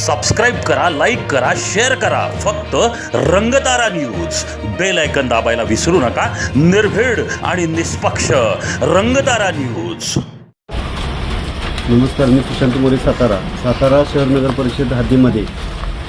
Subscribe करा like करा share करा. फक्त रंगतारा न्यूज बेल ऐकन दाबायला विसरू नका. निर्भीड आणि निष्पक्ष रंगतारा न्यूज नमस्कार मी सुशांत मोरे सातारा. सातारा शहर नगर परिषद हद्दीमध्ये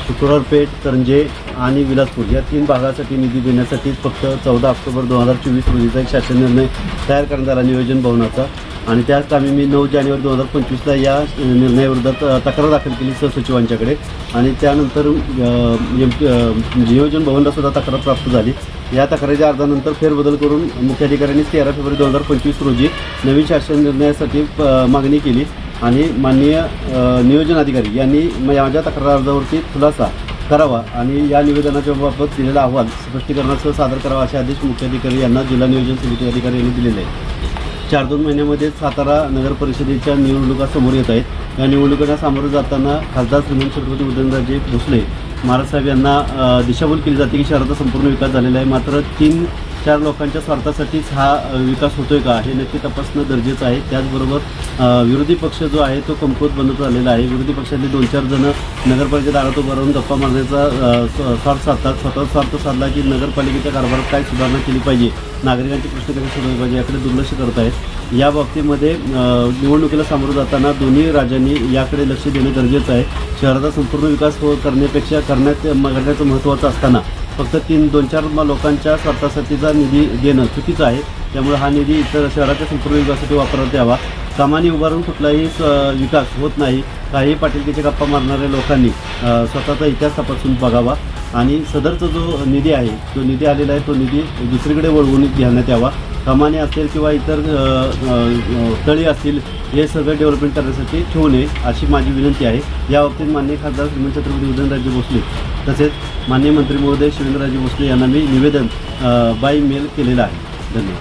शुक्रवार पेठ तरंजे आणि विलासपूर या तीन भागासाठी निधी देण्यासाठी फक्त चौदा ऑक्टोबर दोन हजार चोवीस रोजीचा एक शासन निर्णय तयार करण्यात आला. नियोजन भवनाचा आणि त्याच कामी मी नऊ जानेवारी दोन हजार पंचवीसला या निर्णयाविरोधात तक्रार दाखल केली सहसचिवांच्याकडे. आणि त्यानंतर एम- म्हणजे नियोजन भवनला सुद्धा तक्रार प्राप्त झाली. या तक्रारीच्या अर्जानंतर फेरबदल करून मुख्याधिकाऱ्यांनी तेरा फेब्रुवारी दोन हजार पंचवीस रोजी नवीन शासन निर्णयासाठी मागणी केली. आणि माननीय नियोजन अधिकारी यांनी म- माझ्या तक्रार अर्जावरती खुलासा करावा आणि या निवेदनाच्या बाबत दिलेला अहवाल स्पष्टीकरणासह सादर करावा असे आदेश मुख्याधिकारी यांना जिल्हा नियोजन समिती अधिकारी यांनी दिलेले आहेत. चार दोन महिन्यामध्ये सातारा नगर परिषदेच्या निवडणुका समोर येत आहेत. या निवडणुकांना सामोरं जाताना खासदार श्रीमंत छत्रपती उदयनराजे भोसले महाराजसाहेब यांना दिशाभूल केली जाते की शहराचा संपूर्ण विकास झालेला आहे. मात्र तीन चार लोकांच्या स्वार्थासाठीच हा विकास होतोय का हे नक्की तपासणं गरजेचं आहे. त्याचबरोबर विरोधी पक्ष जो आहे तो कमकुवत बनत आलेला आहे. विरोधी पक्षातले दोन चार जण नगरपालिका दारात उभं राहून गप्पा मारण्याचा स्वार्थ साधतात. स्वतः स्वार्थ साधला की नगरपालिकेच्या कारभारात काय सुधारणा केली पाहिजे? नागरिकांचे प्रश्न कसे सोडवले पाहिजे याकडे दुर्लक्ष करत आहेत. या बाबतीमध्ये निवडणुकीला सामोरं जाताना दोन्ही राज्यांनी याकडे लक्ष देणं गरजेचं आहे. शहराचा संपूर्ण विकास हो-, करण्यापेक्षा करण्यात करण्याचं महत्त्वाचं असताना फक्त तीन दोन चार लोकांच्या स्वार्थासाठीचा निधी देणं चुकीचं आहे. त्यामुळे हा निधी इतर शहराच्या संपूर्ण विकासासाठी वापरण्यात यावा. कामाने उभारून कुठलाही स- विकास होत नाही. काही पाटीलकीचे गप्पा मारणाऱ्या लोकांनी स्वतःचा इतिहास तपासून बघावा आणि सदरचा जो निधी आहे तो निधी आलेला आहे तो निधी दुसरीकडे वळवून घेण्यात यावा. कमानी असेल किंवा इतर तळी असतील हे सगळं डेव्हलपमेंट करण्यासाठी ठेवू नये अशी माझी विनंती आहे. या बाबतीत मान्य खासदार श्रीमंत छत्रपती उदयनराजे भोसले तसेच मान्य मंत्री महोदय शिवेंद्रराजे भोसले यांना मी निवेदन बाय मेल केलेलं आहे. धन्यवाद.